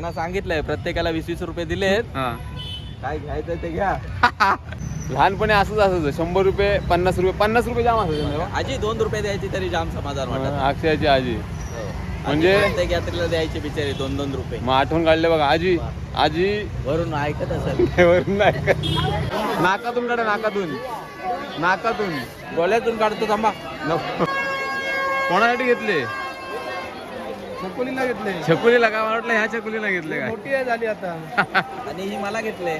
त्यांना सांगितलंय प्रत्येकाला वीस वीस रुपये दिलेत. हा. काय घ्यायचं ते घ्या. लहानपणी असंच असायचं शंभर रुपये पन्नास रुपये पन्नास रुपये जाम असायचं ना आजी दोन रुपये द्यायची तरी जाम समाधान वाटत? अक्षयाची आजी. म्हणजे म्हणजे- प्रत्येक यात्रेला द्यायचे बिचारे दोन दोन रुपये. मग आठवण काढले बघा आजी आजी. वरून ऐकत असेल. वरून नाही का? नाकातून काढा नाकातून. नाकातून. डोळ्यातून काढतो थांबा. नको. कोणासाठी घेतले? छकुलीला घेतले. छकुलीला का मला वाटलं? ह्या छकुलीला घेतले काय? मोठी आहे झाली आता. आणि ही मला घेतले.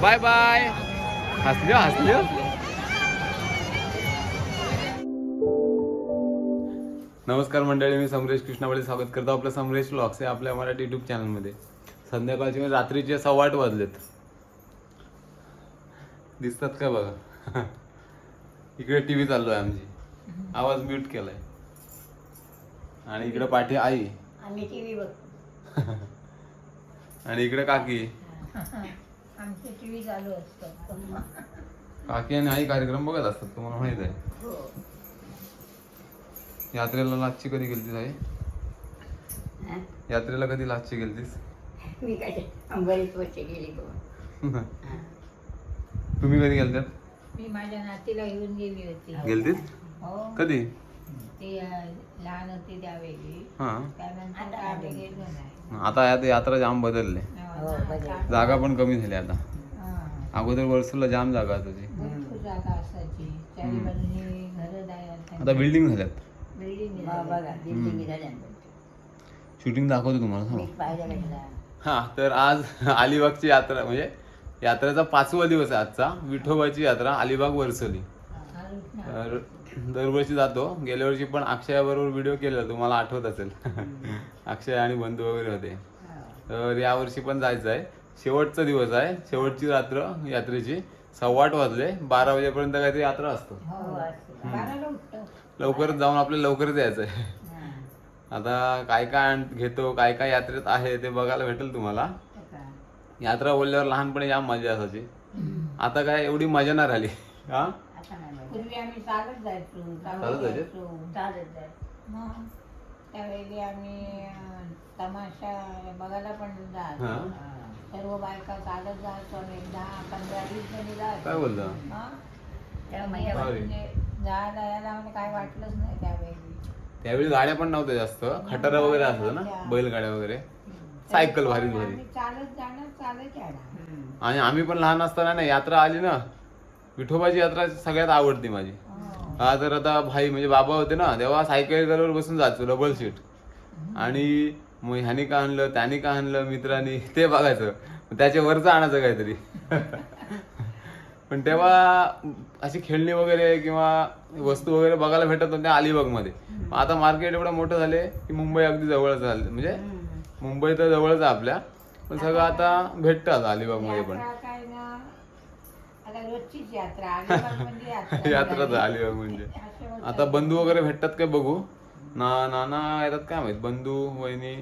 Bye bye. हसले हसले. नमस्कार मंडळी मी समरेश कृष्णावळे स्वागत करतो आपलं समरेश ब्लॉग्स आहे आपल्या मराठी युट्यूब चॅनलमध्ये संध्याकाळचे म्हणजे रात्रीचे सव्वा आठ वाजलेत. दिसतात का बघा? इकडे टी व्ही चालू आहे आमची. आवाज म्यूट केलाय. आणि इकडे पाठी आई. आम्ही टी व्ही बघतो. आणि इकडे काकी. आमची टी व्ही चालू असतो. काकी आणि आई कार्यक्रम बघत असतात तुम्हाला माहीत आहे. हो. यात्रेला लाचची कधी गेलतीस आई? हा? यात्रेला कधी लाचची गेलतीस? मी काय बरीच वर्ष गेली तुम्ही कधी गेलतात मी माझ्या नातीला घेऊन गेली होती. गेलतीस हो. कधी? ती अं, लहान होती त्यावेळी. हा. त्यानंतर काय आम्ही गेलो नाही. आता आता यात्रा जाम बदलले. हो, बदल. जागा पण कमी झाली आता. हा. अगोदर वर्षला जाम जागा भरपूर जागा असायची. चारी बाजूनी घरं द्यायला आता बिल्डिंग झाल्यात. बिल्डिंग बघा बिल्डिंग झाल्या शूटिंग दाखवतो तुम्हाला मी थांबा. पाहिजे भेटला हा तर आज अलिबागची यात्रा म्हणजे यात्रेचा पाचवा दिवस आहे आजचा. विठोबाची यात्रा अलिबाग वरसली. तर दरवर्षी जातो. गेल्या वर्षी पण अक्षयाबरोबर व्हिडिओ केलेला तुम्हाला आठवत असेल. अक्षय आणि बंधू वगैरे होते. तर यावर्षी पण जायचं आहे. शेवटचा दिवस आहे. शेवटची रात्र यात्रेची. सव्वा आठ वाजले. बारा वाजेपर्यंत काहीतरी यात्रा असतो. हो लवकरच जाऊन आपल्याला लवकरच यायचं आहे. आता काय काय घेतो काय काय यात्रेत आहे ते बघायला भेटेल तुम्हाला. यात्रा बोलल्यावर लहानपणी जाम मजा असायची. आता काय एवढी मजा नाही राहिली. हा. पूर्वी आम्ही चालत जायचो चालत जायचे? जायचो चालत जायचो. मग त्यावेळी आम्ही अं, तमाशा बघायला पण जायचो हा. सर्व बायका चालत जायचो आणि एक दहा पंधरा वीस जणी जायचो बोलता हा. म्हणजे जायला यायला म्हणजे काय वाटलंच नाही त्यावेळी. त्यावेळी गाड्या पण नव्हत्या जास्त. खटारा वगैरे असतं ना? बैलगाड्या वगैरे? सायकल भारी भारी. आम्ही चालत जाणं चालत येणार आणि आम्ही पण लहान असताना ना यात्रा आली ना विठोबाची यात्रा सगळ्यात आवडती माझी. हा तर आता भाई म्हणजे बाबा होते ना तेव्हा सायकलवर बसून जायचो डबल सीट. आणि मग ह्याने का आणलं त्याने का आणलं मित्रांनी ते बघायचं. त्याच्या वरचं आणायचं काहीतरी. पण तेव्हा अशी खेळणी वगैरे किंवा वस्तू वगैरे बघायला भेटत होत्या अलिबागमध्ये. मग आता मार्केट एवढं मोठं झाले की मुंबई अगदी जवळच झाले. म्हणजे मुंबई तर जवळच आहे आपल्या. पण सगळं आता भेटतं आता अलिबागमध्ये पण. रोजचीच यात्रा. अलिबाग म्हणजे यात्रा यात्राच आहे अलिबाग म्हणजे असं. आता बंधू वगैरे भेटतात काय बघू? ना नाना येतात काय माहीत? बंधू वहिनी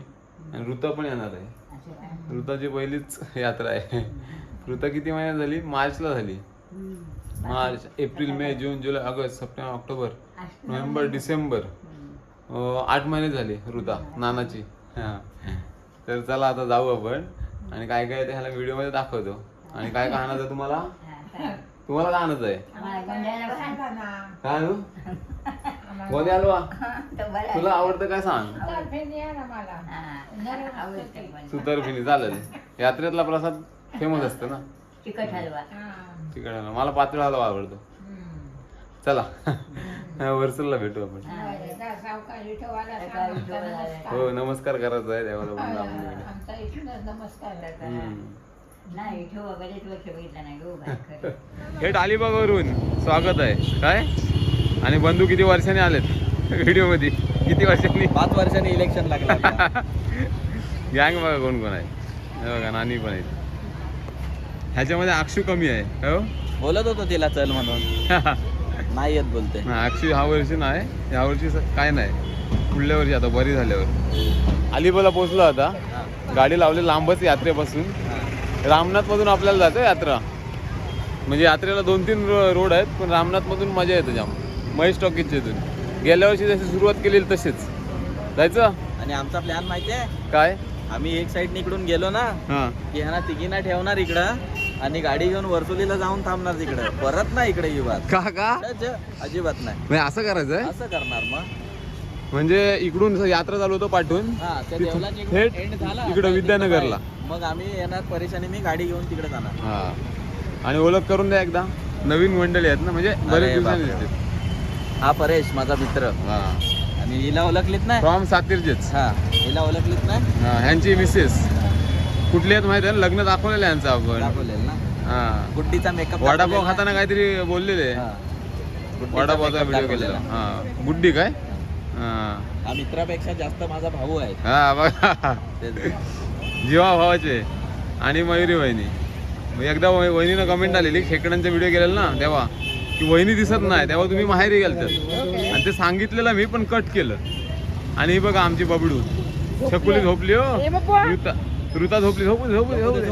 आणि ऋता पण येणार आहे. असं काय. ऋताची पहिलीच यात्रा आहे. ऋता किती महिन्यात झाली? मार्चला झाली. हम्म. मार्च एप्रिल मे जून जुलै ऑगस्ट सप्टेंबर ऑक्टोबर नोव्हेंबर डिसेंबर. हम्म. अं, आठ महिने झाले ऋता नानाची. हा. तर चला आता जाऊ आपण. आणि काय काय ते ह्याला व्हिडिओमध्ये दाखवतो. आणि काय काय आणायचं तुम्हाला? तुम्हाला काय आणायचं आहे. काय कोणी आलो. तुला आवडतं काय सांग. हा. सुतारफिनी चालेल. यात्रेतला प्रसाद फेमस असतो ना? तिखट हलवा. तिकडे मला पातळ हलवा आवडतो. हम्म. चला. वर्सलला भेटू आपण. हा, नमस्कार. हो नमस्कार करायचा आहे देवाला. नमस्कार. नाही विठोबा बरेच वर्ष बघितला नाही गो बाय खरं. थेट अलिबागवरून स्वागत आहे. काय? आणि बंधू किती वर्षांनी आलेत? व्हिडिओमध्ये किती वर्षांनी? पाच वर्षांनी इलेक्शन लागलं गँग बघा कोण कोण आहे. हे बघा नानी पण आहेत. ह्याच्यामध्ये अक्षू कमी आहे काय हो? बोलत होतो तिला चल म्हणून. नाही येत बोलते. नाही अक्षू ह्या वर्षी नाही. ह्या वर्षी स- काय नाही. पुढल्या वर्षी आता बरी झाल्यावर. अलिबागला पोहोचलो आता. गाडी लावली लांबच यात्रेपासून. रामनाथ मधून आपल्याला जायचं यात्रा. म्हणजे यात्रेला दोन तीन रो- रोड आहेत पण रामनाथ मधून मजा येते जाम. महेश टॉकीजच्या इथून. गेल्या वर्षी जशी सुरुवात केलेली तशीच. जायचं? आणि आमचा प्लॅन माहिती आहे काय? आम्ही एक साईड इकडून गेलो ना हा. की ह्यांना तिघींना ठेवणार इकडं आणि गाडी घेऊन वरसुलीला जाऊन थांबणार तिकडं. परत नाही इकडे युवात का का? अजिबात नाही. म्हणजे असं करायचंय? असं करणार मग. म्हणजे इकडून यात्रा चालू होतो पाठवून हा त्या तिथून देवलाची थेट end झाला. इकडं विद्यानगरला. मग आम्ही येणार परेशानी मी गाडी घेऊन तिकडे जाणार. हा. आणि ओळख करून द्या एकदा. नवीन मंडळी आहेत ना म्हणजे बरेच अरे दिवसांनी बापरे. दिसते हा परेश माझा मित्र. हा. आणि हिला ओळखलीत नाही? फ्रॉम सातीरचेच. हा. हिला ओळखलीत नाही? हा ह्यांची मिसेस कुठली आहेत माहिती आहे ना? लग्न दाखवलेलं आहे यांचं आपण. दाखवलेल ना? हा. गुड्डीचा मेकअप वडापाव खाताना काहीतरी बोललेले. वडापावचा व्हिडिओ केलेला. हा. गुड्डी काय? हा. हा मित्रापेक्षा जास्त माझा भाऊ आहे. हा बघा. तेच. जीवा भावाचे आणि मयुरी वहिनी. मग एकदा वह- वहिनीनं कमेंट आलेली खेकड्यांचा व्हिडिओ केलेला ना तेव्हा. की वहिनी दिसत नाही तेव्हा तुम्ही माहेरी गेलतात. आणि ते सांगितलेलं मी पण कट केलं. आणि ही बघा आमची बबडू. छकुली झोपली हो. ऋता ऋता झोपली झोपू दे झोपू दे झोपू दे.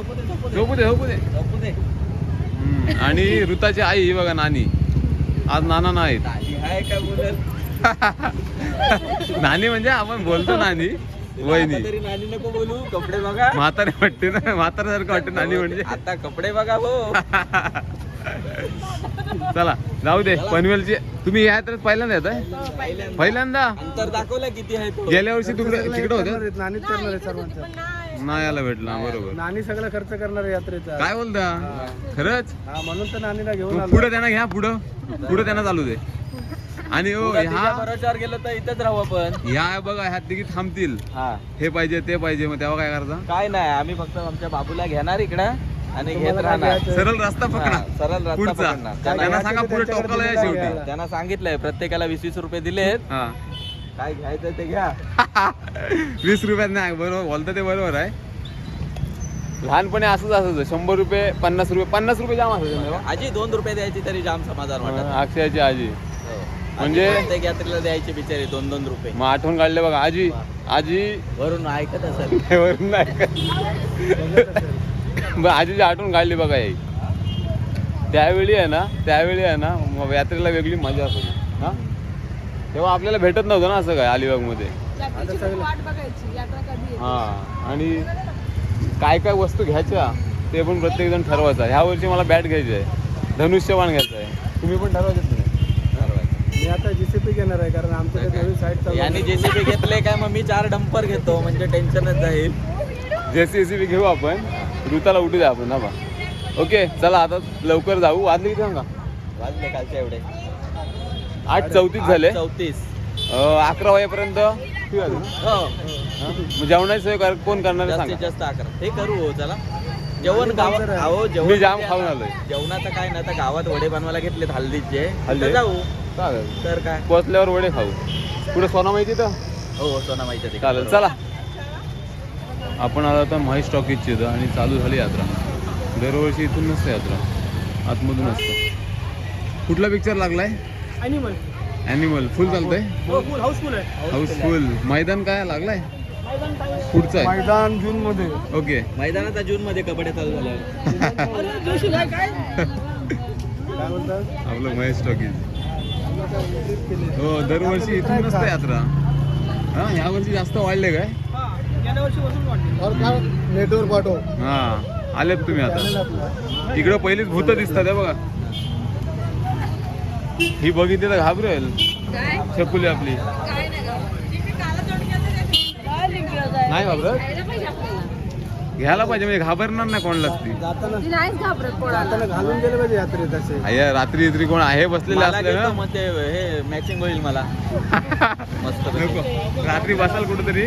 झोपू दे झोपू दे. आणि ऋताची आई ही बघा नानी. आज नाना नाहीत बोलत? नानी म्हणजे आपण बोलतो नानी. वहिनी. तरी नानी नको बोलू कपडे बघा. म्हातारे वाटते ना म्हाताऱ्यासारखं वाटते नानी म्हणजे. आता कपडे बघा हो. चला जाऊ दे पनवेलची तुम्ही या तर पहिल्यांदा येत पहिल्यांदा. पहिल्यांदा? अंतर दाखवलं किती आहे तो गेल्या वर्षी तिकडे तिकडे होते? नानीच करणार आहे सर्वांचं. नाही. यायला भेटला बरोबर. नानी सगळा खर्च करणार आहे यात्रेचा. काय बोलता? खरंच? हा म्हणून तर नानीला घेऊन आलो. पुढे त्यांना घ्या पुढं. पुढे त्यांना चालू दे. आणि हो तिच्या ह्या भरोश्यावर गेलो तर इथंच राहू आपण. ह्या बघा ह्या तिघी थांबतील. हा. हे पाहिजे ते पाहिजे मग तेव्हा काय करता काय नाही आम्ही फक्त आमच्या बाबूला घेणार इकडं आणि घेत तुम्हाला राहणार? सरळ रस्ता हा, पकडा. सरळ रस्ता पुढचा. पकडणार. त्यांना त्यांना सांगा पुढे टोकाला या शेवटी. त्यांना सांगितलंय प्रत्येकाला वीस वीस रुपये दिलेत. हा. काय घ्यायचं ते घ्या. वीस रुपयात नाही बरोबर बोलतं ते बरोबर आहे. लहानपणी असंच असायचं शंभर रुपये पन्नास रुपये पन्नास रुपये जाम असायचं. आजी दोन रुपये द्यायची तरी जाम समाधान वाटत. अक्षयाची आजी. म्हणजे? प्रत्येक यात्रेला द्यायचे बिचारे दोन दोन रुपये. मग आठवण काढले बघा आजी आजी. वरून ऐकत असेल. वरून नाही. बरं, आजीची आठवण काढली बघा याई त्यावेळी आहे ना त्यावेळी आहे ना मग यात्रेला वेगळी मजा असायची हा? तेव्हा आपल्याला भेटत नव्हतं ना असं काय अलिबागमध्ये. आता सगळं हा आणि काय काय वस्तू घ्यायच्या ते पण प्रत्येक जण ठरवायचं. ह्या वर्षी मला बॅट घ्यायची आहे. धनुष्यबाण घ्यायचं आहे. तुम्ही पण ठरवायचं मी आता जीसीपी घेणार आहे कारण आमच्या ते नवीन साईट चालू यांनी जेसीबी घेतले काय? मग मी चार डंपर घेतो म्हणजे टेन्शनच जाईल. जेसी एसी घेऊ आपण. ऋताला उठू द्या आपण ना बा. ओके चला आता लवकर जाऊ. वाजले किती सांगा? वाजले कालचे एवढे. आठ चौतीस झाले. चौतीस. अं, अकरा वाजेपर्यंत? ठीक आहे. ना? हो. हा? मग जेवणाची सोय कर- कोण करणार आहे जास्तीत सांगा. जास्त अकरा. हे करू हो चला. जेवण गावात आहे. अहो जेवण मी जाम खाऊन? आलोय. जेवणाचं काय ना आता गावात वडे बनवायला घेतलेत हल्दीचे. हल्दी? तिथं जाऊ. चालेल. तर काय? पोचल्यावर वडे खाऊ. पुढे सोना माहिती तर? हो सोना माहिती चालेल चला. आपण आता आता महेश टॉकीजची इथं आणि चालू झाली यात्रा. दरवर्षी इथून नसते यात्रा. आतमधून असतं. कुठला पिक्चर लागलाय? अॅनिमल ॲनिमल फुल चालतंय? हो फुल हाऊसफुल आहे. हाऊसफुल मैदान काय लागलाय? पुढचं आहे. मैदान जून मध्ये. ओके. मैदानात जून मध्ये कबड्डी चालू झालं आपलं महेश टॉकीज हो दरवर्षी इथून नसतं यात्रा. हा ह्या वर्षी जास्त वाढले काय? नेटवर्क पाठव. हा आलेत तुम्ही आता. इकडं पहिलीच भूत दिसतात बघा. ही बघितली तर घाबरेल छकुली आपली. नाही घाबरत? घ्यायला पाहिजे म्हणजे घाबरणार नाही कोणालाच ती जाताना नाहीच घाबरत कोणाला. जाताना घालून गेले पाहिजे यात्रेत असे. अय्या रात्री इत्री कोण आहे बसलेले मला असले ना मग ते हे मॅचिंग होईल मला. मस्त नको. रात्री बसाल कुठेतरी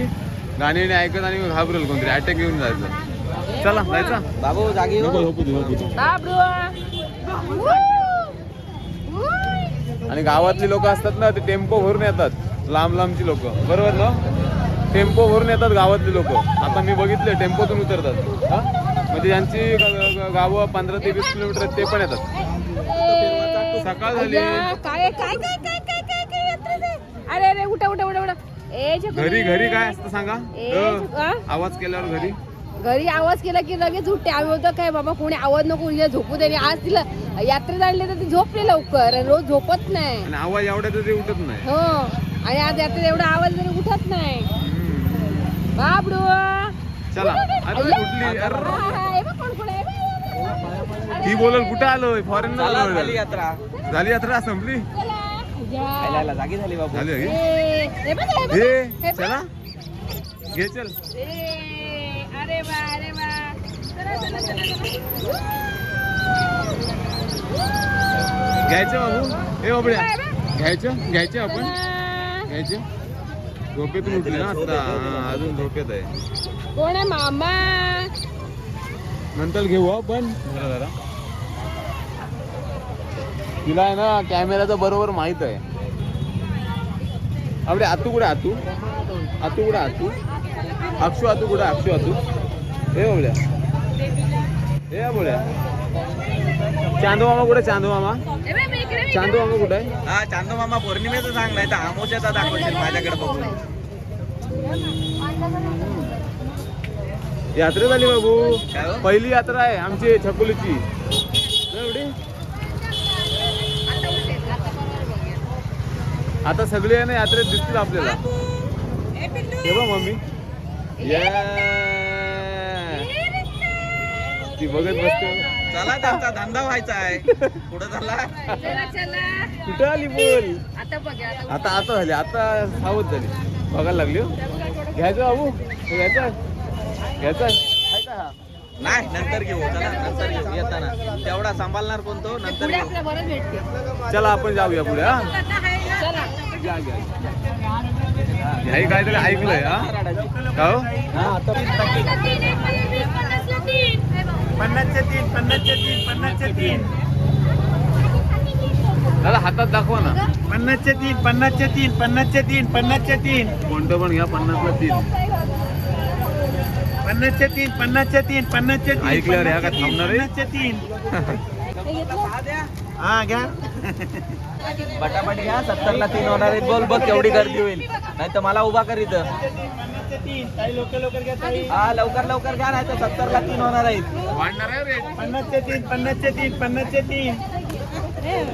गाणी आणि ऐकत आणि मग घाबरेल कोणतरी अटॅक घेऊन जायचं. चला जायचा. बाबू जागी हो. नको झोपू दे, झोपू दे. घाबरू आणि गावातली लोक असतात ना ते टेम्पो भरून येतात. लांब लांबची लोक. बरोबर ना टेम्पो भरून येतात गावातली लोक. आता मी बघितले टेम्पोतून उतरतात. हा? म्हणजे ज्यांची गावं पंधरा ते वीस किलोमीटर ते पण येतात. सकाळ झाली. काय? अरे अरे उठा उठा उठा उठा. घरी घरी काय असतं सांगा? आवाज केल्यावर घरी. घरी आवाज केला की लगेच उठते. आम्ही होतो काय बाबा कोणी आवाज नको हिला झोपू दे. आज तिला यात्रेत आणले तर ती झोपले लवकर रोज झोपत नाही. आवाज एवढ्या तरी उठत नाही. हो. आणि आज यात्रेत एवढा आवाज जरी उठत नाही. बाबडू. चला. अरे उठली अरे हे बोलल कुठं आलोय फॉरेन झाली यात्रा. झाली यात्रा संपली? जागी झाली बाबू. झाली हे? हे हे हे हे. चला. घे चल. ए, अरे वा अरे वा. चला चला चला चला. घ्यायचं बाबू? ए बाबड्या. घ्यायचं? घ्यायचं आपण? चला. घ्यायचे? झोपेतून उठली ना आता. हा, अजून झोपेत आहे कोण आहे मामा? नंतर घेऊ आपण जरा. तिला आहे ना कॅमेराचं बरोबर माहीत आहे. आपले आतू कुठे आतू? आतू कुठे आतू? अक्षू आतू कुठे अक्षू आतू? हे बोल्या हे बोल्या चांदू मामा कुठे चांदू मामा? ए, बे. चांदू मामा कुठे आहे? हा चांदू मामा पौर्णिमेचं सांग नाही तर आमोशाचा दाखवशील माझ्याकडे बघून. यात्रा झाली बाबू. हो? पहिली यात्रा आहे आमची छकुलीची. एवढी? आता सगळे ना यात्रेत दिसतील आपल्याला. हे बघ मम्मी. Yeah. ती बघत बसते. चला त्यांचा धंदा व्हायचा आहे. पुढे झाला चला चला. कुठं आली बोल? आता बघा आता आता आता झाली आता सावध झाली. बघायला लागली हो. घ्यायचं बाबू? हे घ्यायचं? घ्यायचं हा? नाही नंतर घेऊ. चला नंतर घेऊ. येताना. तेवढा सांभाळणार कोण तो? नंतर पुढे घेऊ. आपल्या बरं भेटते. चला आपण जाऊया पुढे हा. चला. घ्या घ्या ह्याही काहीतरी ऐकलंय हा. का हो? पन्नासचे तीन पन्नासचे तीन पन्नासचे तीन. दादा हातात दाखवा ना. पन्नासचे तीन पन्नासचे तीन पन्नासचे तीन पन्नासचे तीन. कोणतं पण घ्या पन्नासला तीन. पन्नासचे तीन पन्नासचे तीन पन्नासचे तीन ऐकल्यावर ह्या का थांबणार आहे? पन्नासचे तीन. हा घ्या. पटापट घ्या सत्तरला तीन होणार आहेत. बोल बघ केवढी गर्दी होईल. नाही तर मला उभा कर इथं. पन्नासचे तीन काही लवकर लवकर घ्या ताई हा लवकर लवकर घ्या नाही तर सत्तरला तीन होणार आहेत वाढणार आहे रेट पन्नासचे तीन पन्नासचे तीन पन्नासचे तीन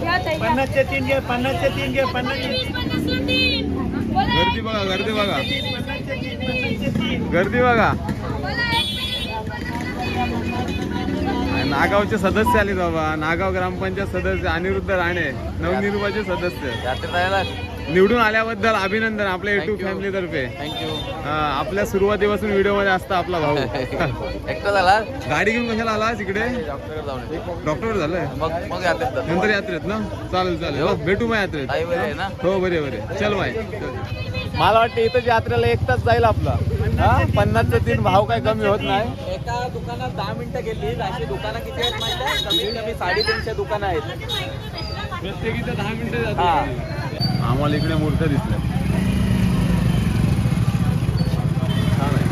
या ताई, या. पन्नासचे तीन घे पन्नासचे तीन घे पन्नासचे तीन गर्दी बघा गर्दी बघा तीन तीन गर्दी बघा नागावचे सदस्य आले बाबा नागाव ग्रामपंचायत सदस्य अनिरुद्ध राणे नवनिर्वाचित सदस्य यात्रेत राहायला निवडून आल्याबद्दल अभिनंदन आपल्या युट्यूब. फॅमिली तर्फे. थँक्यू आपल्या सुरुवातीपासून व्हिडिओमध्ये असता आपला भाऊ. एकटा झाला? गाडी घेऊन कशाला आला ये. डॉक्टर झालंय? मग. नंतर यात्रेत ना? चालेल चालेल. हो, भेटू मग यात्रेत. हो बरे बरे. चल माय मला वाटतं इथं यात्रेला एक तास जाईल आपला. हा? पन्नासचे तीन भाव काय कमी होत नाही. एका दुकानात दहा मिनिटं गेली. अशी दुकानं किती आहेत माहिती आहे? कमीत कमी साडेतीनशे दुकानं आहेत. प्रत्येकीचं दहा मिनिटं. आम्हाला इकडे मूर्त्या दिसल्या. छान आहे.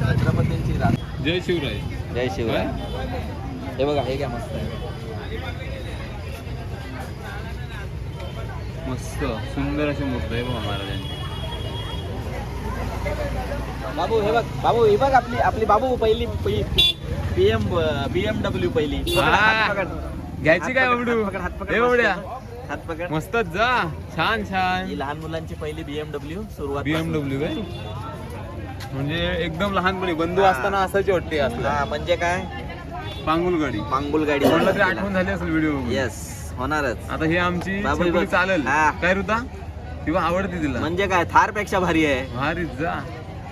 छत्रपतींची रात जय शिवराय. जय शिवराय. हे? बघा हे काय मस्त. आहे मस्त सुंदर अशी मूर्ती आहे बघा महाराजांची. बाबू हे बघ बाबू हे बघ आपली आपली बाबू पहिली पीएम बीएमडब्ल्यू पहिली. पकड, हा. हात पकड. घ्यायची काय बाबडू हात पकड, हात पकड, हे मस्त. बाबड्या हात पकड. मस्तच जा. छान छान. ही लहान मुलांची पहिली बीएमडब्ल्यू सुरुवात बीएमडब्ल्यू काय म्हणजे एकदम लहानपणी बंधू हा. असताना असायची वाटते असला हा म्हणजे काय? पांगुल गाडी मांगुल गाडी म्हणलं तरी आठवण झाली असेल व्हिडिओ येस होणारच. आता ही आमची बाबू, छकुली बघ. चालेल. हा. काय ऋता? किंवा आवडते तिला? म्हणजे काय थारपेक्षा भारी आहे. भारी जा.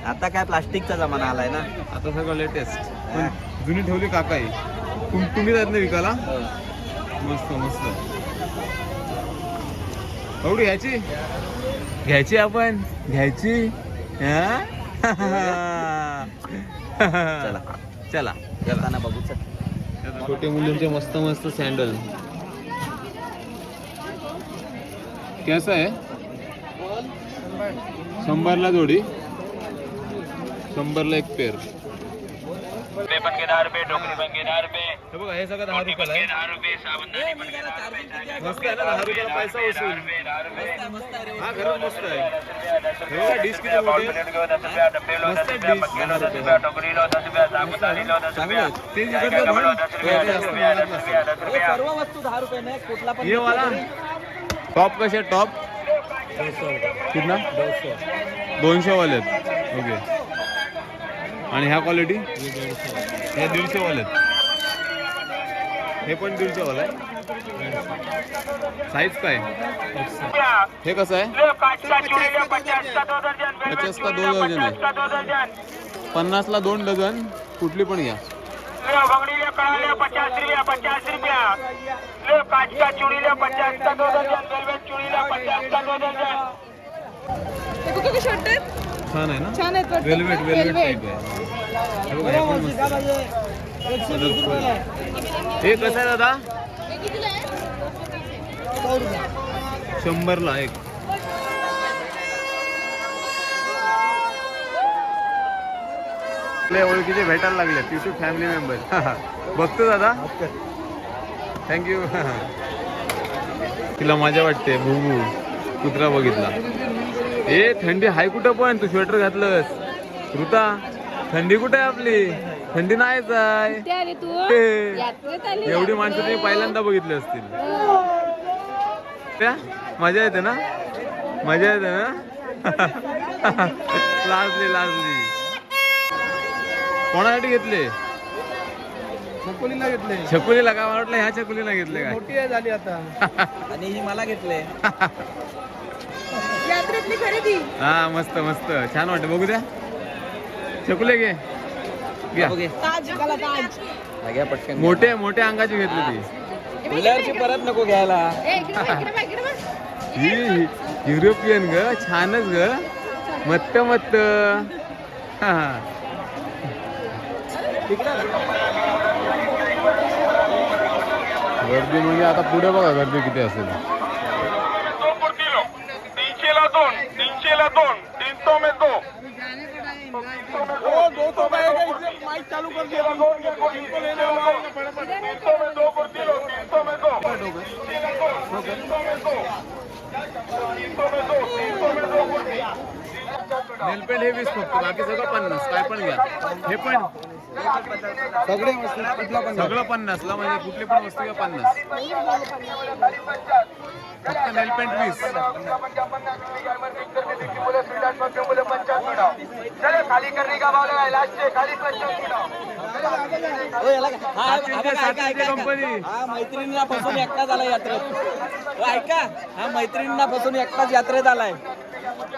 आता काय प्लास्टिकचा जमाना आलाय ना. आता सगळं लेटेस्ट जुनी ठेवली काकाई तुम तुम्ही जात नाही विकायला? मस्त मस्त. एवढी घ्यायची? घ्यायची आपण? घ्यायची? हा? चला. चला. बघू चल. छोटे मुलींचे मस्त मस्त सँडल कैसा आहे शंभरला जोडी. शंभरला एक पेर हे बघा हे सगळं दहा रुपयाला आहे मस्त आहे ना दहा रुपयाला पैसा वसूल। हा खरंच मस्त आहे हे। बघा डिश। किती मोठी आहे. मस्त आहे डिश दहा रुपयाला. चांगलं आहे. ते इकडचं म्हणून ते जास्त महागात नसेल. हे। सर्व वस्तू दहा रुपये नाही कुठला पण ये वाला? टॉप कसे टॉप? कितना? दोनशे वाले। आहेत ओके। आणि ह्या क्वालिटी हे दीडशे वाले हे पण दीडशे वाला आहे साईज काय? हे कसं आहे? पचास का दोन डझन आहे. पन्नासला दोन डझन कुठली पण घ्या. पचास छान आहे ना? छान आहेत. Velvet velvet. टाईप आहे. हे हे कसं आहे दादा? शंभरला एक. आपल्या ओळखीचे भेटायला लागले युट्यूब फॅमिली मेंबर बघतो दादा. थँक्यू तिला मजा वाटते भू कुत्रा बघितला. ए थंडी हाय कुठं पण? तू स्वेटर घातलंस. ऋता थंडी कुठे आहे आपली? थंडी नाहीच आहे कुठे आली तू? हे. यात्रेत आली एवढी माणसं तुम्ही पहिल्यांदा बघितली असतील. त्या मजा येते ना? मजा येते ना? लाजली लाजली. कोणासाठी घेतले? छकुलीला घेतले. छकुलीला का? मला वाटलं ह्या छकुलीला घेतले काय? मोठी आहे झाली आता. आणि ही मला घेतले. यात्रेतली खरेदी. हा मस्त मस्त. छान वाटतं बघू द्या. छकुले घे. घ्या. ताज मला ताज. हा, घ्या पटकन. मोठे मोठ्या अंगाची घेतली ती. परत नको घ्यायला. ही युरोपियन ग छानच ग. मत्त मत्त. हा. गर्दी म्हणजे आता पुढे बघा गर्दी किती असेल दो por kilo तीनशे ला दोन तीनशे ला दोन तीन में दो दो सौ का है, माइक चालू कर दिया है। तीन सौ में दो por kilo तीन सौ में दो तीन सौ में दो तीन सौ में दो तीन सौ में दो. नेलपेंट हे वीस फक्त बाकी सगळं पन्नास काय पण घ्या हे पण सगळे वस्तू कुठला पण सगळं पन्नासला म्हणजे कुठली पण वस्तू घ्या पन्नास फक्त नेलपेंट वीस खाली करने का लास्ट से खाली? हा, हा. कंपनी. हा मैत्रिणींना फसून एकटा झाला यात्रेत ओ, ऐका हा मैत्रिणींना फसून एकटाच यात्रेत आलाय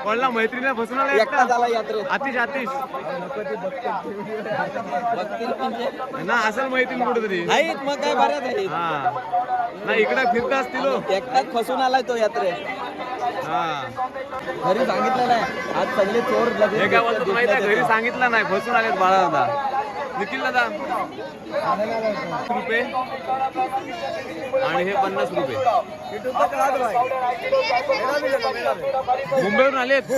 कोणला मैत्रिणी फसून आला एकटा? झाला यात्रेत. आतिश आतिश. बघतील म्हणजे ना असेल मैत्रीण कुठेतरी. आहेत मग काय बऱ्याच आहेत. हा. नाही इकडे फिरत असतील हो. एकटाच फसून आलाय तो यात्रेत. हा. घरी सांगितलं नाही. आज सगळे चोर हे काय बोलतात माहीत आहे घरी. सांगितलं नाही फसून आलेत बाळा दादा निखिल दादा रुपये. आणि हे पन्नास रुपये. मुंबईवरून आलेत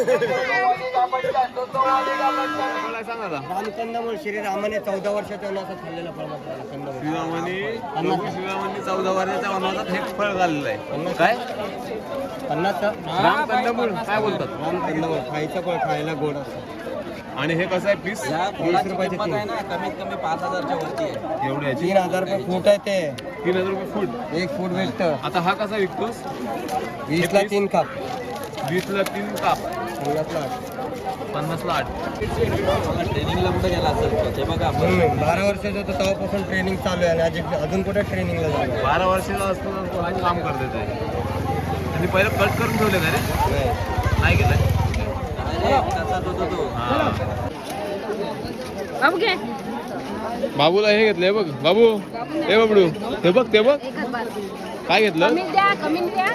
मला सांग दादा रामकंदमूळ श्रीरामाने चौदा वर्षाच्या वनवासात खाल्लेला फळ कंदमूळ श्रीरामांनी प्रभू श्रीरामांनी चौदा वर्षाच्या वनवासात हे फळ घाललेलं आहे. काय? पन्नास. राम कंदमूळ काय बोलतात? रामकंदमूळ खायचं फळ खायला गोड असतं. आणि हे कसं आहे पीस या फळाची रुपयाचे किंमत आहे ना कमीत कमी पाच हजारच्या वरती आहे. एवढे याची तीन हजार रुपये फूट आहे ते. तीन हजार रुपये फूट एक फूट भेटतं. आता हा कसा विकतोस? वीसला तीन काप वीसला तीन काप पन्नासला आठ. पन्नासला आठ. ट्रेनिंगला कुठे गेला असेल? ते बघा आपण हम्म, बारा वर्षाचं होतं तेव्हापासून ट्रेनिंग चालू आहे आणि अजून अजून कुठे ट्रेनिंगला झालं बारा वर्षाचा असतो तर तो आज काम करते ते? आणि पहिलं कट करून ठेवले का रे? नाही केलं? बाबूला हे घेतलंय बघ. बाबू हे बबडू ते बघ ते बघ. काय घेतलं?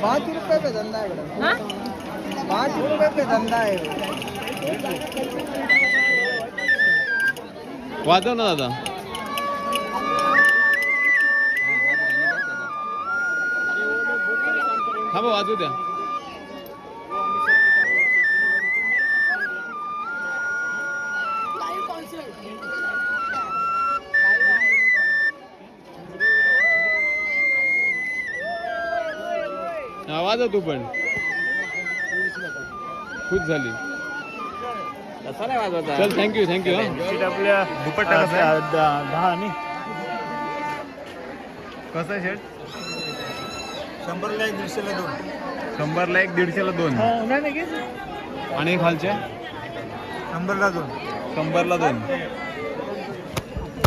पाच रुपये पे धंदा आहे बघा. हा? पाच रुपये पे धंदा आहे. वाजव ना दादा. हा बा वाजू द्या. वाजव तू पण खुश झाली कसा नाही वाजवता चल थँक्यू थँक्यू आपल्या दुपट्टा दहा आणि कसं आहे शेट शंभरला एक दीडशेला दोन शंभरला एक दीडशेला दोन आणि खालचे शंभरला दोन शंभरला दोन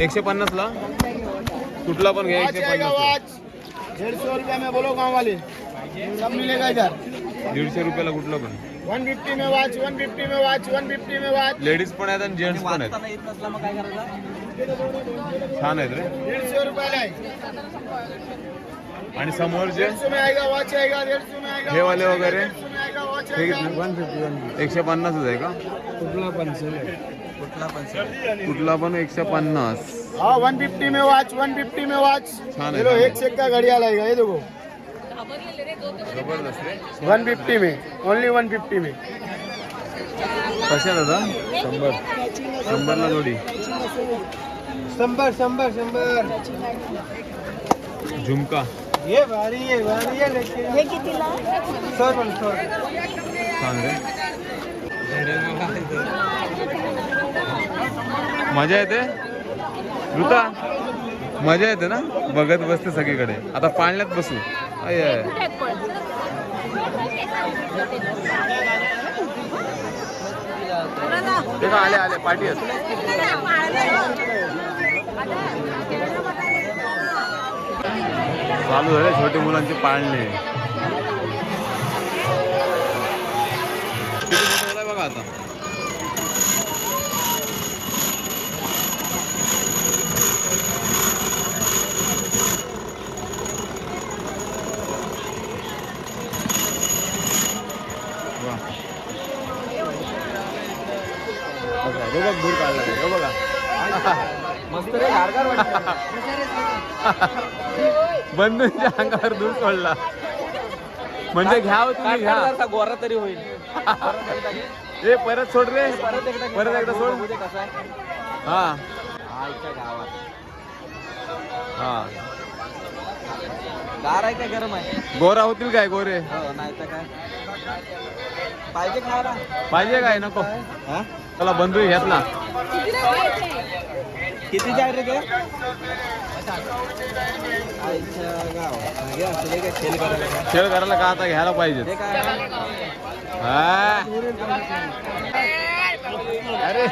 एकशे पन्नास ला कुठला पण घ्या एकशे पन्नास सौ रुपया में बोलो गाँव वाले सब मिलेगा इधर? दीडशे रुपयाला कुठलं पण. वन फिफ्टी में वॉच वन फिफ्टी में वॉच वन फिफ्टी में वॉच लेडीज पण आहेत आणि जेंट्स पण आहेत. वाचताना येत नसला मग काय करायचं? छान आहेत रे. डेढ़ सौ रुपया लाए आणि समोरचे डेढ़ सौ में आएगा वॉच आएगा डेढ़ सौ में आएगा हे वाले वगैरे? डेढ़ सौ में आएगा वॉच हे आएगा. किती? वन फिफ्टी वन एकशे पन्नासच आहे का? कुठला पण सर कुठला पण एकशे पन्नास. हाँ वन फिफ्टी में वॉच वन फिफ्टी में वॉच छान ये लो आहे. एक सेक का घड़ियाल आएगा ये देखो. वन फिफ्टी में ओनली वन फिफ्टी में. कशा दादा? शंभर. शंभरला जोडी. शंबर शंबर शंबर झुमका. ये भारी है भारी है लेकिन हे कितीला? सौ पण सौ छान रे. मजा येते? ऋता? मजा येते ना? बघत बसते सगळीकडे. आता पाळण्यात बसू. आले आले पाठी चालू झाले छोटे मुलांचे पाळणे. किती बघा आता. हे बघ दूर काढला ते, हे बघा. मस्त रे गारगार वाटतं. बंधूंच्या अंगावर दूर सोडला. म्हणजे घ्यावं तुम्ही काढ, घ्या गोरा तरी होईल. ए परत सोड रे. परत एकदा घे. परत एकदा सोड. कसा आहे. हा. हा गावात. हा. गार आहे काय गरम आहे? गोरा होतील काय गोरे? हो नाही तर काय? पाहिजे खायला पाहिजे काय? नको. हा? चला बंधू घेतला. कितीचे आहे रे ते आईच्या गावात घे असं दे काय खेळ करायला? काय. खेळ करायला का आता घ्यायला पाहिजे? हा. अरे.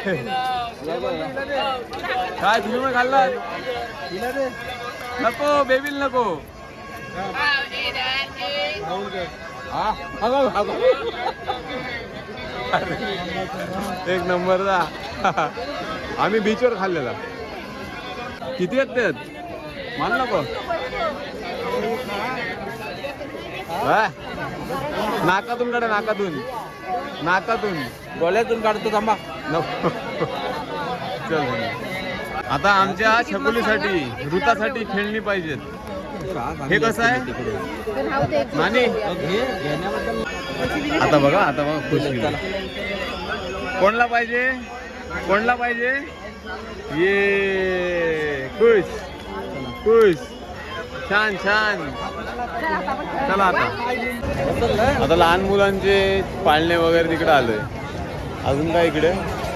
काय तुम्ही पण खाल्ला नको बेबील नको. हा? अगं, अगं. अरे, एक नंबरचा आम्ही बीचवर खाल्लेला. किती आहेत त्यात मान नको? नाकातून काढा नाकातून. नाकातून. डोळ्यातून काढतो थांबा. नको. चल. आता आमच्या छकुलीसाठी ऋतासाठी खेळणी पाहिजेत. हे कसं आहे? आता बघा आता बघा खुश कोणला पाहिजे? कोणला पाहिजे? ये खुश. खुश. छान छान. चला आता. आता लहान मुलांचे पाळणे वगैरे तिकडे आलोय. अजून काय इकडे?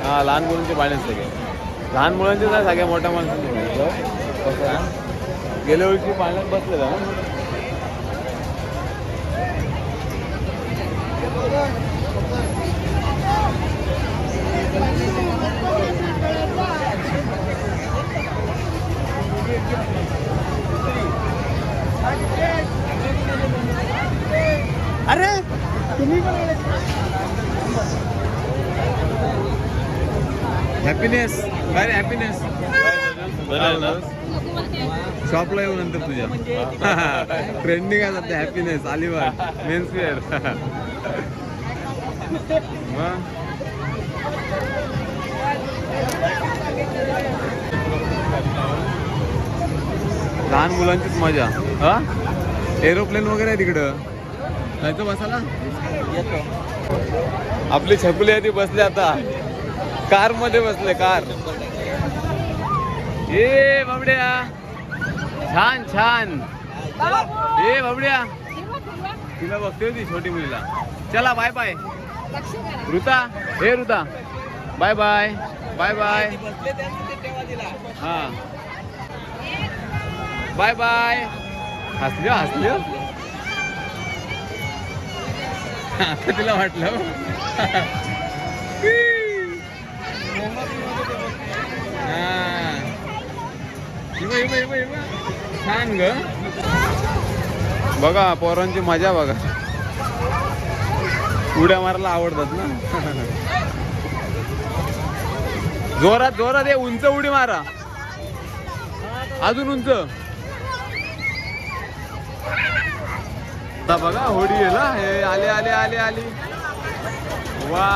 हा लहान मुलांचे पाळणे सगळे. लहान मुलांचे नाही सगळ्या मोठ्या माणसांचे गेल्या वर्षी पाळण्यात बसले ना अरे तुम्ही हॅपीनेस काय रे हॅपीनेस शॉपला येऊ नंतर तुझ्या. ट्रेंडिंग आहे सध्या हॅपीनेस अलिबाग. मेन्स वेअर लहान मुलांचीच मजा. हा? एरोप्लेन वगैरे आहे तिकडं. जायचं बसायला? येतो. आपली छकुली आहे ती बसली आता. कारमध्ये बसले कार. ए बाबड्या. छान छान. ए बाबड्या. तिला बघते होती छोटी मुलीला. चला बाय बाय ऋता हे Ruta. Bye bye bye bye हा. बाय बाय हसली हो, हसली हो. आता तिला वाटलं हो. छान ग. बघा पोरांची मजा बघा. उड्या मारायला आवडतात ना? जोरात जोरात ये उंच उडी मारा. अजून उंच. आता बघा होडी आहे ना? हे आले आले आले आली. वा.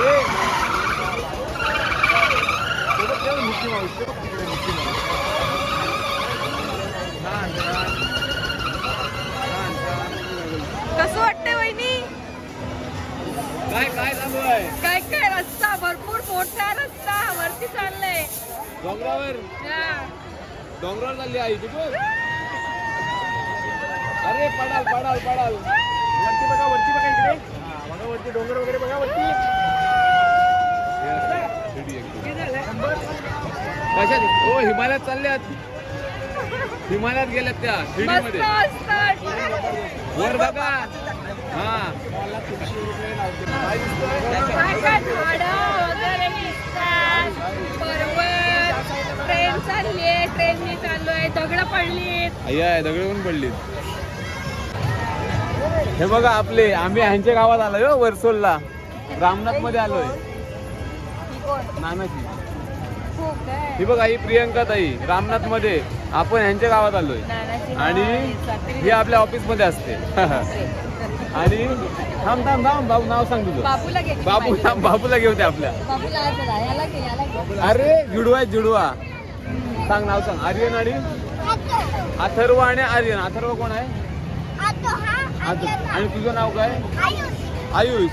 ए. कसं वाटतंय वहिनी? काय काय चालू आहे काय काय रस्ता? भरपूर मोठा रस्ता वरती चाललंय. डोंगरावर? हा. डोंगरावर चालली आई तिकडून अरे पडाल पडाल पडाल. वरती बघा वरती बघा इकडे. हा, बघा वरती डोंगर वगैरे बघा वरती. कशात? हो हिमालयात चालल्यात. हिमालयात गेल्यात त्या शिर्डीमध्ये. वर बघा. हा. काय काय झाडं वगैरे दिसतात. पर्वत. ट्रेन चालली आहे ट्रेननी चाललोय. दगड पडलीत. अय्या दगड पण पडली हे बघा आपले आम्ही ह्यांच्या गावात आलोय हो वर्सोलला. रामनाथमध्ये आलोय नानाची ही बघा ही प्रियंका ताई रामनाथमध्ये आपण ह्यांच्या गावात आलोय. आणि ही आपल्या ऑफिसमध्ये असते. आणि थांब थांब थांब बाबू नाव सांग तुझं. बाबू थांब बाबूला घेऊ ते आपल्या. अरे जुडवा आहे जुडवा. सांग नाव सांग. आर्यन आणि? अथर्व आणि आर्यन. अथर्व कोण आहे? आणि तुझं नाव काय? आयुष.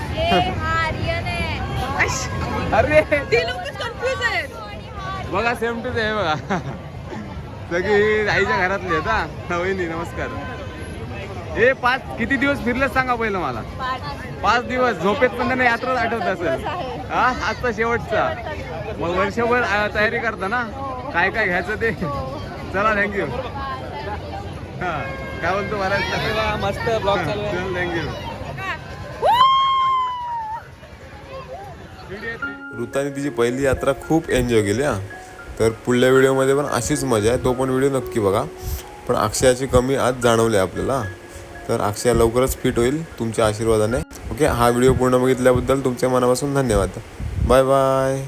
अरे. ते बघा सेम टूच आहे बघा. सगळी आईच्या घरातली आहेत हा. वहिनी नमस्कार. ए पाच किती दिवस फिरलेच सांगा पहिलं मला? पाच दिवस झोपेत पण त्यांना यात्राच आठवत असेल. हा आजचा शेवटचा. मग वर्षभर तयारी करता ना? काय काय घ्यायचं ते? चला थँक्यू हा काय बोलतो महाराज? मस्त ब्लॉग चालू थँक्यू ऋताने तिची पहिली यात्रा खूप एन्जॉय केली हां. तर पुढल्या व्हिडिओमध्ये पण अशीच मजा आहे. तो पण व्हिडिओ नक्की बघा. पण अक्षयाची कमी आज जाणवली आपल्याला. तर अक्षय लवकरच फिट होईल तुमच्या आशीर्वादाने. ओके हा व्हिडिओ पूर्ण बघितल्याबद्दल तुमच्या मनापासून धन्यवाद. Bye bye